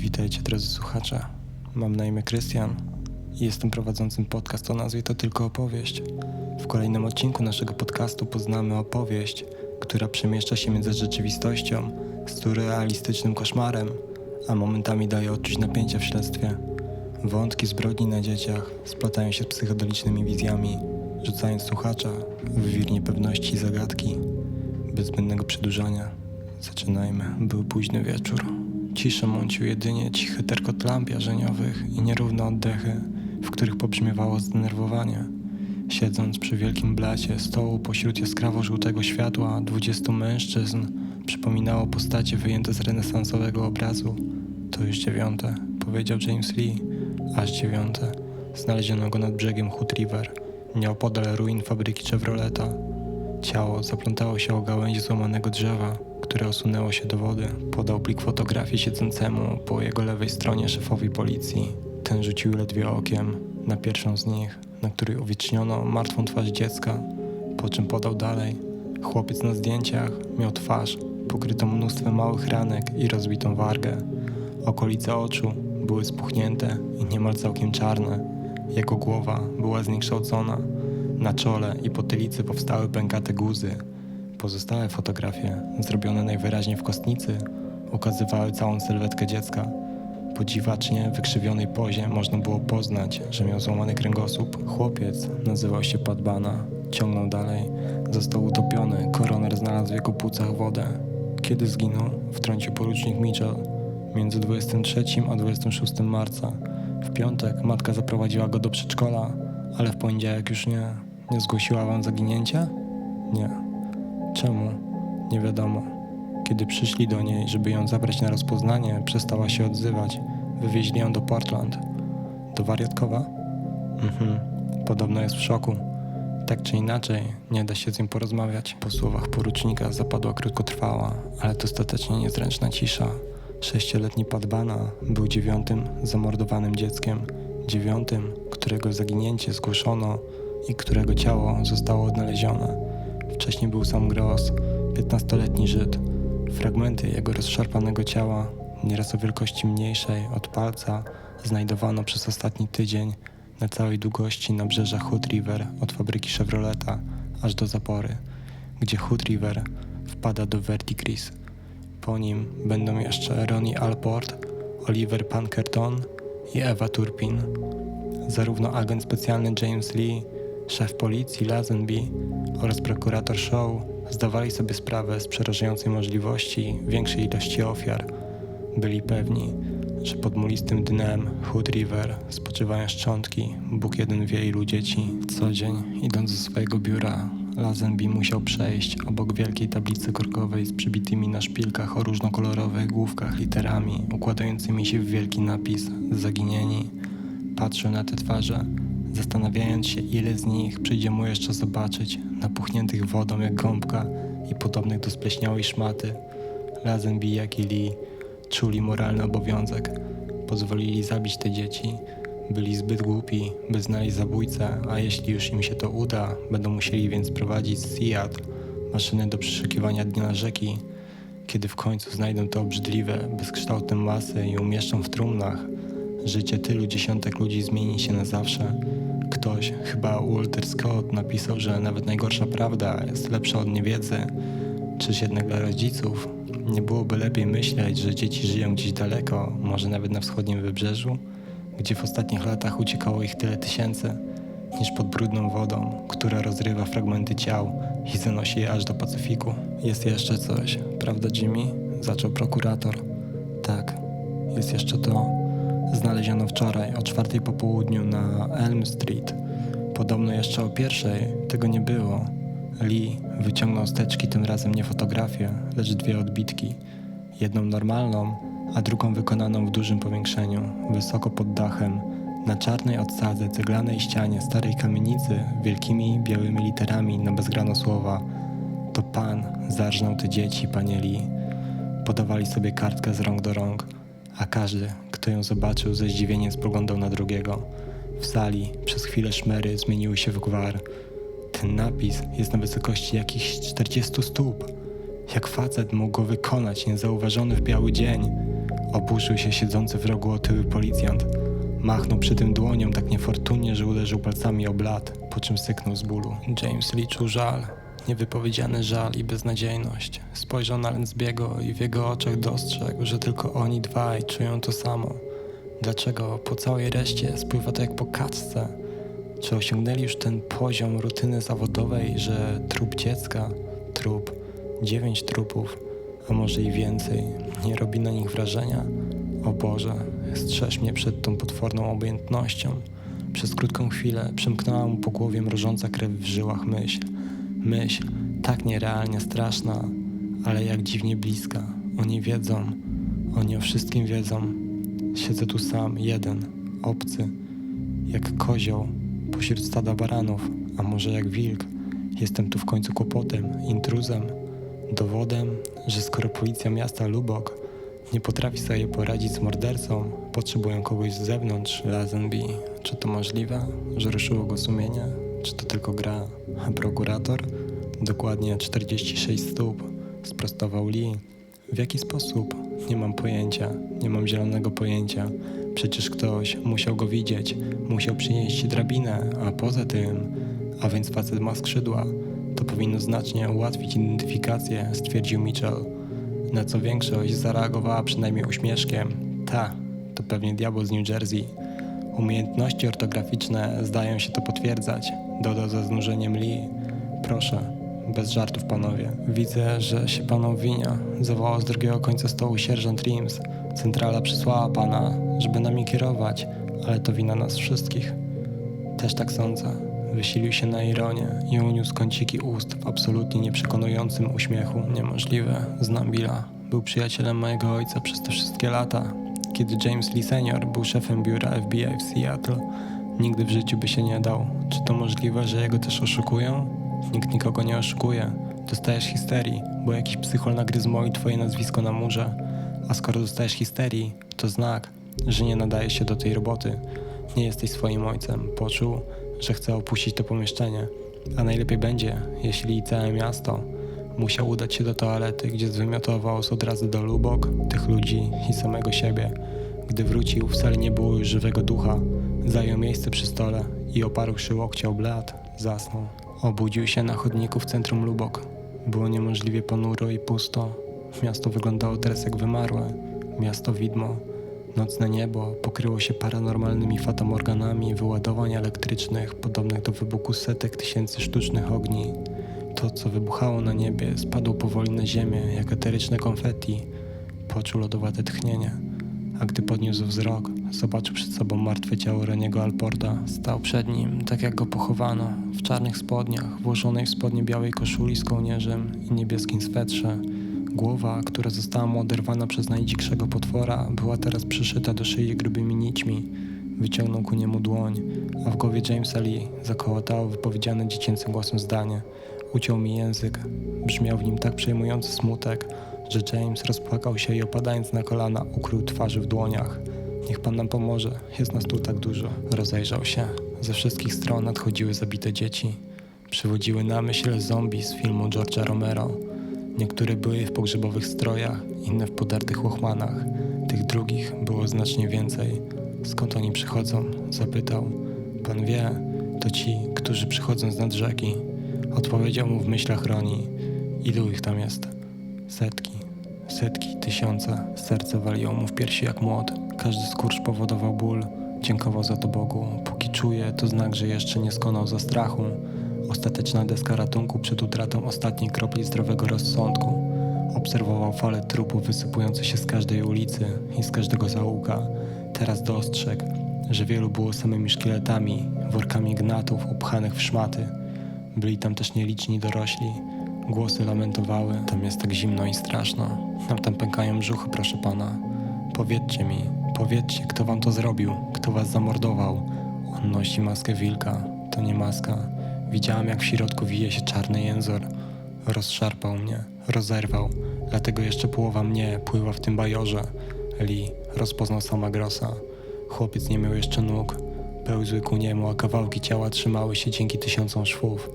Witajcie drodzy słuchacze. Mam na imię Krystian i jestem prowadzącym podcast o nazwie To Tylko Opowieść. W kolejnym odcinku naszego podcastu poznamy opowieść, która przemieszcza się między rzeczywistością, surrealistycznym koszmarem, a momentami daje odczuć napięcia w śledztwie. Wątki zbrodni na dzieciach splatają się z psychodelicznymi wizjami, rzucając słuchacza w wir niepewności i zagadki. Bez zbędnego przedłużania, zaczynajmy. Był późny wieczór. Ciszę mącił jedynie cichy terkot lamp jarzeniowych i nierówne oddechy, w których pobrzmiewało zdenerwowanie. Siedząc przy wielkim blacie stołu pośród jaskrawo-żółtego światła dwudziestu mężczyzn, przypominało postacie wyjęte z renesansowego obrazu. To już dziewiąte, powiedział James Lee, aż dziewiąte. Znaleziono go nad brzegiem Hood River, nieopodal ruin fabryki Chevroleta. Ciało zaplątało się o gałęzi złamanego drzewa, które osunęło się do wody. Podał plik fotografii siedzącemu po jego lewej stronie szefowi policji. Ten rzucił ledwie okiem na pierwszą z nich, na której uwieczniono martwą twarz dziecka, po czym podał dalej. Chłopiec na zdjęciach miał twarz pokrytą mnóstwem małych ranek i rozbitą wargę. Okolice oczu były spuchnięte i niemal całkiem czarne. Jego głowa była zniekształcona. Na czole i potylicy powstały pękate guzy. Pozostałe fotografie, zrobione najwyraźniej w kostnicy, ukazywały całą sylwetkę dziecka. Po dziwacznie wykrzywionej pozie można było poznać, że miał złamany kręgosłup. Chłopiec nazywał się Padbana. Ciągnął dalej. Został utopiony. Koroner znalazł w jego płucach wodę. Kiedy zginął, wtrącił porucznik Mitchell. Między 23 a 26 marca. W piątek matka zaprowadziła go do przedszkola, ale w poniedziałek już nie. Nie zgłosiła wam zaginięcia? Nie. Czemu? Nie wiadomo. Kiedy przyszli do niej, żeby ją zabrać na rozpoznanie, przestała się odzywać. Wywieźli ją do Portland. Do wariatkowa? Mhm. Podobno jest w szoku. Tak czy inaczej, nie da się z nim porozmawiać. Po słowach porucznika zapadła krótkotrwała, ale dostatecznie niezręczna cisza. Sześcioletni Padbana był dziewiątym zamordowanym dzieckiem. Dziewiątym, którego zaginięcie zgłoszono i którego ciało zostało odnalezione. Wcześniej był sam Gross, 15-letni Żyd. Fragmenty jego rozszarpanego ciała, nieraz o wielkości mniejszej od palca, znajdowano przez ostatni tydzień na całej długości nabrzeża Hood River od fabryki Chevroleta aż do zapory, gdzie Hood River wpada do Verdigris. Po nim będą jeszcze Ronnie Alport, Oliver Pankerton i Ewa Turpin. Zarówno agent specjalny James Lee, szef policji Lazenby oraz prokurator Shaw zdawali sobie sprawę z przerażającej możliwości większej ilości ofiar. Byli pewni, że pod mulistym dnem Hood River spoczywają szczątki, Bóg jeden wie ilu dzieci. Co dzień, idąc ze swojego biura, Lazenby musiał przejść obok wielkiej tablicy korkowej z przybitymi na szpilkach o różnokolorowych główkach literami, układającymi się w wielki napis Zaginieni. Patrzył na te twarze, zastanawiając się, ile z nich przyjdzie mu jeszcze zobaczyć, napuchniętych wodą jak gąbka i podobnych do spleśniałej szmaty. Lazenby, jak i Lee czuli moralny obowiązek. Pozwolili zabić te dzieci. Byli zbyt głupi, by znaleźć zabójcę, a jeśli już im się to uda, będą musieli więc prowadzić Siat, maszynę do przeszukiwania dnia rzeki. Kiedy w końcu znajdą te obrzydliwe, bezkształtne masy i umieszczą w trumnach, życie tylu dziesiątek ludzi zmieni się na zawsze. Ktoś, chyba Walter Scott, napisał, że nawet najgorsza prawda jest lepsza od niewiedzy. Czyż jednak dla rodziców nie byłoby lepiej myśleć, że dzieci żyją gdzieś daleko, może nawet na wschodnim wybrzeżu, gdzie w ostatnich latach uciekało ich tyle tysięcy, niż pod brudną wodą, która rozrywa fragmenty ciał i zanosi je aż do Pacyfiku? Jest jeszcze coś, prawda Jimmy? Zaczął prokurator. Tak, jest jeszcze to. Znaleziono wczoraj o czwartej po południu na Elm Street. Podobno jeszcze o pierwszej tego nie było. Lee wyciągnął z teczki tym razem nie fotografię, lecz dwie odbitki. Jedną normalną, a drugą wykonaną w dużym powiększeniu, wysoko pod dachem, na czarnej odsadze ceglanej ścianie starej kamienicy wielkimi białymi literami na bezgrano słowa To pan zarżnął te dzieci, panie Lee. Podawali sobie kartkę z rąk do rąk, a każdy, kto ją zobaczył, ze zdziwieniem spoglądał na drugiego. W sali przez chwilę szmery zmieniły się w gwar. Ten napis jest na wysokości jakichś 40 stóp. Jak facet mógł go wykonać niezauważony w biały dzień? Oburzył się siedzący w rogu otyły policjant. Machnął przy tym dłonią tak niefortunnie, że uderzył palcami o blat, po czym syknął z bólu. James liczył żal, niewypowiedziany żal i beznadziejność. Spojrzał na Lensbiego i w jego oczach dostrzegł, że tylko oni dwaj czują to samo. Dlaczego po całej reszcie spływa to jak po kaczce? Czy osiągnęli już ten poziom rutyny zawodowej, że trup dziecka, trup, dziewięć trupów, a może i więcej, nie robi na nich wrażenia? O Boże, strzeż mnie przed tą potworną obojętnością. Przez krótką chwilę przemknęła mu po głowie mrożąca krew w żyłach myśl. Myśl, tak nierealnie straszna, ale jak dziwnie bliska. Oni wiedzą, oni o wszystkim wiedzą. Siedzę tu sam, jeden, obcy, jak kozioł pośród stada baranów, a może jak wilk. Jestem tu w końcu kłopotem, intruzem, dowodem, że skoro policja miasta Lubok nie potrafi sobie poradzić z mordercą, potrzebują kogoś z zewnątrz, Lazenby. Czy to możliwe, że ruszyło go sumienie? Czy to tylko gra? Prokurator? Dokładnie 46 stóp, sprostował Lee. W jaki sposób? Nie mam pojęcia, nie mam zielonego pojęcia. Przecież ktoś musiał go widzieć, musiał przynieść drabinę, a poza tym, a więc facet ma skrzydła. To powinno znacznie ułatwić identyfikację, stwierdził Mitchell. Na co większość zareagowała przynajmniej uśmieszkiem. Ta, to pewnie diabeł z New Jersey. Umiejętności ortograficzne zdają się to potwierdzać, dodał ze znużeniem Lee. Proszę, bez żartów, panowie. Widzę, że się pan obwinia. Zawołał z drugiego końca stołu sierżant Reams. Centrala przysłała pana, żeby nami kierować, ale to wina nas wszystkich. Też tak sądzę. Wysilił się na ironię i uniósł kąciki ust w absolutnie nieprzekonującym uśmiechu. Niemożliwe. Znam Billa. Był przyjacielem mojego ojca przez te wszystkie lata. Kiedy James Lee Senior był szefem biura FBI w Seattle, nigdy w życiu by się nie dał. Czy to możliwe, że jego też oszukują? Nikt nikogo nie oszukuje. Dostajesz histerii, bo jakiś psychol nagryzł moje twoje nazwisko na murze. A skoro dostajesz histerii, to znak, że nie nadaje się do tej roboty. Nie jesteś swoim ojcem. Poczuł, że chce opuścić to pomieszczenie. A najlepiej będzie, jeśli całe miasto musiał udać się do toalety, gdzie zwymiotował z od razu do lubok, tych ludzi i samego siebie. Gdy wrócił, wcale nie było już żywego ducha. Zajął miejsce przy stole i oparłszy łokcie o blat, zasnął. Obudził się na chodniku w centrum Lubok. Było niemożliwie ponuro i pusto. Miasto wyglądało teraz jak wymarłe. Miasto widmo. Nocne niebo pokryło się paranormalnymi fatamorganami wyładowań elektrycznych, podobnych do wybuchu setek tysięcy sztucznych ogni. To, co wybuchało na niebie, spadło powoli na ziemię, jak eteryczne konfetti. Poczuł lodowate tchnienie a gdy podniósł wzrok, zobaczył przed sobą martwe ciało Reniego Alporta. Stał przed nim, tak jak go pochowano, w czarnych spodniach, włożonej w spodnie białej koszuli z kołnierzem i niebieskim swetrze. Głowa, która została mu oderwana przez najdzikszego potwora, była teraz przyszyta do szyi grubymi nićmi. Wyciągnął ku niemu dłoń, a w głowie Jamesa Lee zakołatało wypowiedziane dziecięcym głosem zdanie. Uciął mi język. Brzmiał w nim tak przejmujący smutek, że James rozpłakał się i opadając na kolana ukrył twarzy w dłoniach. Niech pan nam pomoże, jest nas tu tak dużo. Rozejrzał się. Ze wszystkich stron nadchodziły zabite dzieci. Przywodziły na myśl zombie z filmu George'a Romero. Niektóre były w pogrzebowych strojach, inne w podartych łachmanach. Tych drugich było znacznie więcej. Skąd oni przychodzą? Zapytał. Pan wie, to ci, którzy przychodzą z nad rzeki. Odpowiedział mu w myślach Roni. Ilu ich tam jest? Setki, setki, tysiące. Serce waliło mu w piersi jak młot. Każdy skurcz powodował ból. Dziękował za to Bogu. Póki czuje, to znak, że jeszcze nie skonał za strachu. Ostateczna deska ratunku przed utratą ostatniej kropli zdrowego rozsądku. Obserwował fale trupów wysypujące się z każdej ulicy i z każdego zaułka. Teraz dostrzegł, że wielu było samymi szkieletami, workami gnatów upchanych w szmaty. Byli tam też nieliczni dorośli. Głosy lamentowały. Tam jest tak zimno i straszno. Nam tam pękają brzuchy, proszę pana. Powiedzcie mi, powiedzcie, kto wam to zrobił, kto was zamordował. On nosi maskę wilka. To nie maska. Widziałam, jak w środku wije się czarny jęzor. Rozszarpał mnie, rozerwał. Dlatego jeszcze połowa mnie pływa w tym bajorze. Lee rozpoznał sama Grossa. Chłopiec nie miał jeszcze nóg. Pełzły ku niemu, a kawałki ciała trzymały się dzięki tysiącom szwów.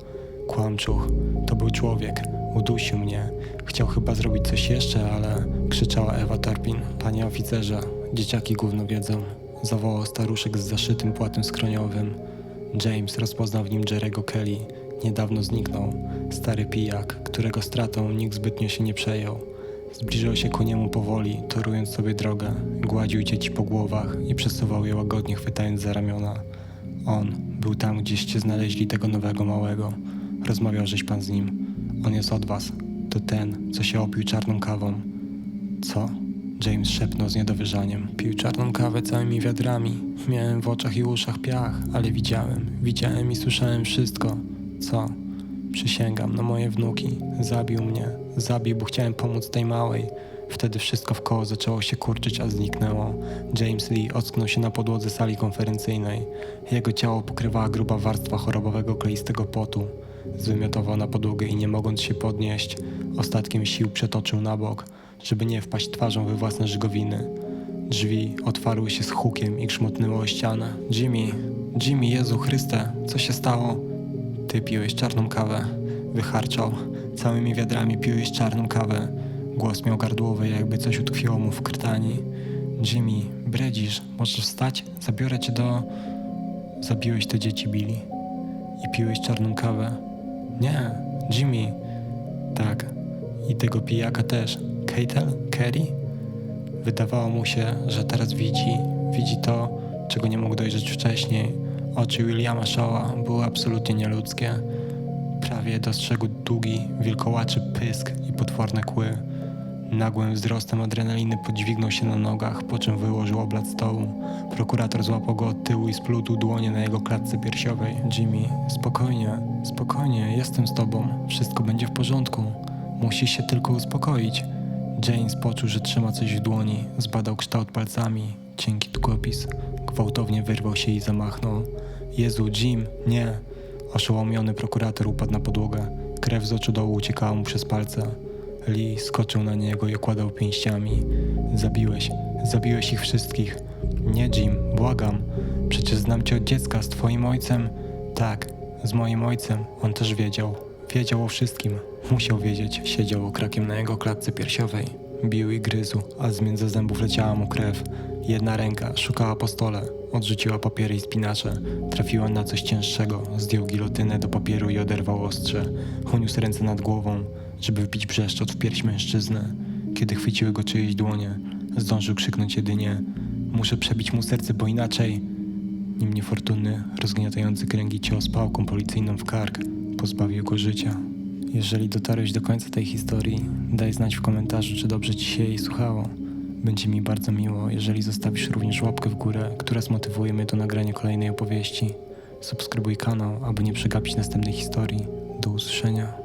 Kłamczuch, to był człowiek. Udusił mnie. Chciał chyba zrobić coś jeszcze, ale Krzyczała Ewa Tarpin. Panie oficerze, dzieciaki gówno wiedzą. Zawołał staruszek z zaszytym płatem skroniowym. James rozpoznał w nim Jerego Kelly. Niedawno zniknął. Stary pijak, którego stratą nikt zbytnio się nie przejął. Zbliżał się ku niemu powoli, torując sobie drogę. Gładził dzieci po głowach i przesuwał je łagodnie chwytając za ramiona. On był tam, gdzieście znaleźli tego nowego małego. Rozmawiał żeś pan z nim. On jest od was. To ten, co się opił czarną kawą. Co? James szepnął z niedowierzaniem. Pił czarną kawę całymi wiadrami. Miałem w oczach i uszach piach, ale widziałem. Widziałem i słyszałem wszystko. Co? Przysięgam na moje wnuki. Zabił mnie. Zabił, bo chciałem pomóc tej małej. Wtedy wszystko w koło zaczęło się kurczyć, a zniknęło. James Lee ocknął się na podłodze sali konferencyjnej. Jego ciało pokrywała gruba warstwa chorobowego kleistego potu. Zwymiotował na podłogę i nie mogąc się podnieść, ostatkiem sił przetoczył na bok, żeby nie wpaść twarzą we własne żygowiny. Drzwi otwarły się z hukiem i grzmotnęły o ścianę. Jimmy, Jimmy, Jezu Chryste, co się stało? Ty piłeś czarną kawę. Wycharczał. Całymi wiadrami piłeś czarną kawę. Głos miał gardłowy, jakby coś utkwiło mu w krtani. Jimmy, bredzisz, możesz wstać? Zabiorę cię do... Zabiłeś te dzieci, Billy. I piłeś czarną kawę. Nie, Jimmy. Tak. I tego pijaka też. Keitel? Kerry? Wydawało mu się, że teraz widzi. Widzi to, czego nie mógł dojrzeć wcześniej. Oczy Williama Shawa były absolutnie nieludzkie. Prawie dostrzegł długi, wilkołaczy pysk i potworne kły. Nagłym wzrostem adrenaliny podźwignął się na nogach, po czym wyłożył oblat stołu. Prokurator złapał go od tyłu i splótł dłonie na jego klatce piersiowej. Jimmy, spokojnie, spokojnie, jestem z tobą. Wszystko będzie w porządku. Musisz się tylko uspokoić. James poczuł, że trzyma coś w dłoni. Zbadał kształt palcami. Cienki długopis. Gwałtownie wyrwał się i zamachnął. Jezu, Jim, nie! Oszołomiony prokurator upadł na podłogę. Krew z oczu dołu uciekała mu przez palce. Lee skoczył na niego i okładał pięściami. Zabiłeś, zabiłeś ich wszystkich. Nie, Jim, błagam. Przecież znam cię od dziecka z twoim ojcem. Tak, z moim ojcem. On też wiedział. Wiedział o wszystkim. Musiał wiedzieć. Siedział okrakiem na jego klatce piersiowej. Bił i gryzł, a z między zębów leciała mu krew. Jedna ręka szukała po stole. Odrzuciła papiery i spinacze. Trafiła na coś cięższego. Zdjął gilotynę do papieru i oderwał ostrze. Uniósł ręce nad głową, żeby wbić brzeszczot w pierś mężczyzny. Kiedy chwyciły go czyjeś dłonie, zdążył krzyknąć jedynie Muszę przebić mu serce, bo inaczej... Nim niefortunny, rozgniatający kręgi cios pałką policyjną w kark pozbawił go życia. Jeżeli dotarłeś do końca tej historii, daj znać w komentarzu, czy dobrze ci się jej słuchało. Będzie mi bardzo miło, jeżeli zostawisz również łapkę w górę, która zmotywuje mnie do nagrania kolejnej opowieści. Subskrybuj kanał, aby nie przegapić następnej historii. Do usłyszenia.